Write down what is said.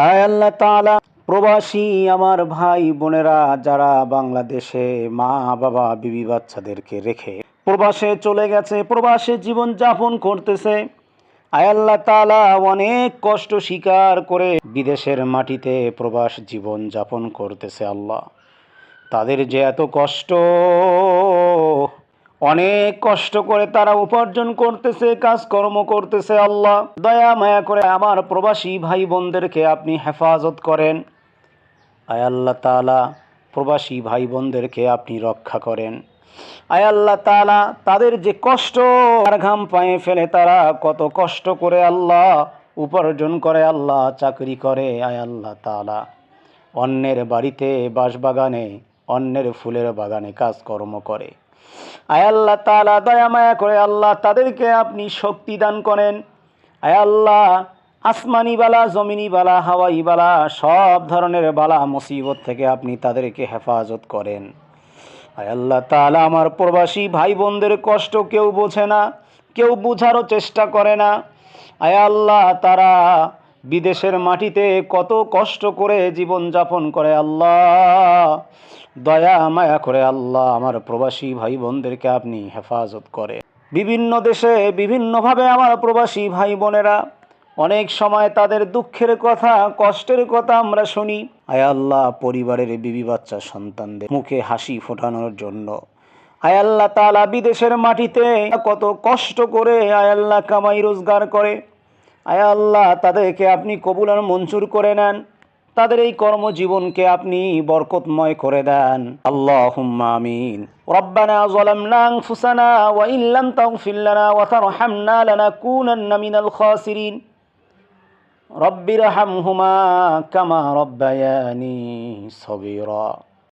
আল্লাহ তাআলা, প্রবাসী আমার ভাই বোনেরা যারা বাংলাদেশে মা, বাবা, বিবি বাচ্চাদেরকে রেখে প্রবাসে চলে গেছে, প্রবাসে জীবন যাপন করতেছে আয় তালা অনেক কষ্ট স্বীকার করে বিদেশের মাটিতে প্রবাস জীবন যাপন করতেছে আল্লাহ। তাদের যে এত কষ্ট অনেক কষ্ট করে তারা উপার্জন করতেছে, কাজকর্ম করতেছে আল্লাহ। দয়া মায়া করে আমার প্রবাসী ভাই বোনদেরকে আপনি হেফাজত করেন। আয় আল্লাহ তালা প্রবাসী ভাই বোনদেরকে আপনি রক্ষা করেন। আয় আল্লাহ তালা তাদের যে কষ্ট আর ঘাম পায়ে ফেলে তারা কত কষ্ট করে আল্লাহ উপার্জন করে, আল্লাহ চাকরি করে। আয় আল্লাহ তালা অন্যের বাড়িতে বাঁশবাগানে, অন্যের ফুলের বাগানে কাজকর্ম করে। আয় আল্লাহ তালা দয়া, মায়া করে আল্লাহ তাদেরকে আপনি শক্তি দান করেন। আয় আল্লাহ, আসমানি বালা, জমিনি বালা, হাওয়াই বালা, সব ধরনের বালা, মুসিবত থেকে আপনি তাদেরকে হেফাজত করেন। আয় আল্লাহ তাআলা, আমার প্রবাসী ভাই বোনদের কষ্ট কেউ বোঝে না, কেউ বোঝারও চেষ্টা করে না। আয় আল্লাহ, তারা বিদেশের মাটিতে কত কষ্ট করে জীবন যাপন করে আল্লাহ। দয়া, মায়া করে আল্লাহ আমার প্রবাসী ভাই বোনদেরকে আপনি হেফাজত করে। বিভিন্ন দেশে বিভিন্নভাবে আমার প্রবাসী ভাই বোনেরা অনেক সময় তাদের দুঃখের কথা, কষ্টের কথা আমরা শুনি। আয় আল্লাহ, পরিবারের বিবি বাচ্চা সন্তানদের মুখে হাসি ফোটানোর জন্য। আয় আল্লাহ তালা বিদেশের মাটিতে কত কষ্ট করে আয় আল্লাহ কামাই রোজগার করে। আয় আল্লাহ তাদেরকে আপনি কবুল আর মঞ্জুর করে নেন তাদের এই কর্মজীবনকে আপনি বরকতময় করে দেন আল্লাহ আমিন ربنا ظلمنا أنفسنا وإن لم تغفر لنا وترحمنا لنكونن من الخاسرين رب ارحمهما كما ربياني صغيرا